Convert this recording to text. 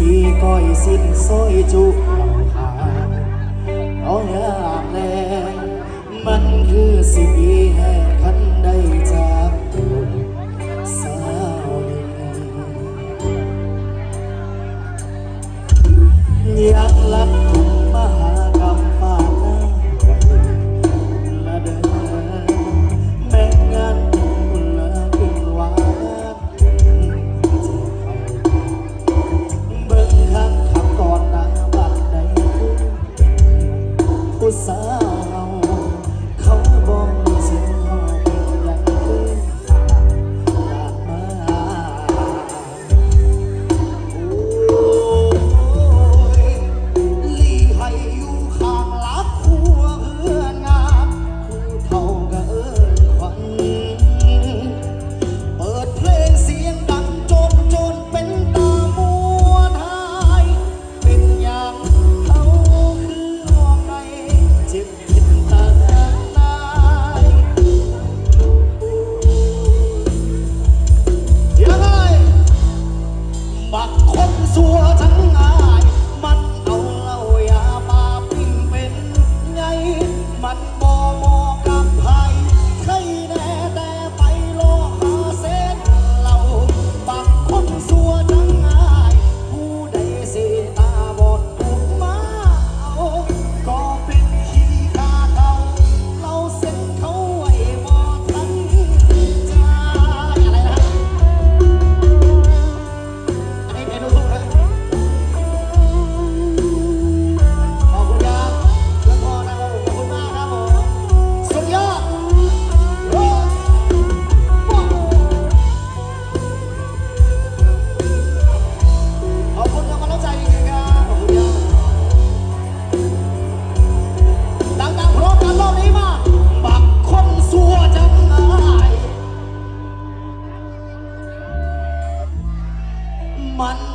มีก้อยสิ้นซอยจุกลำพาน้องยากแลมันคือสิปีแห่งคันได้จากคนสาวหนึ่อยากลักทุ่มมหา dançar mạnh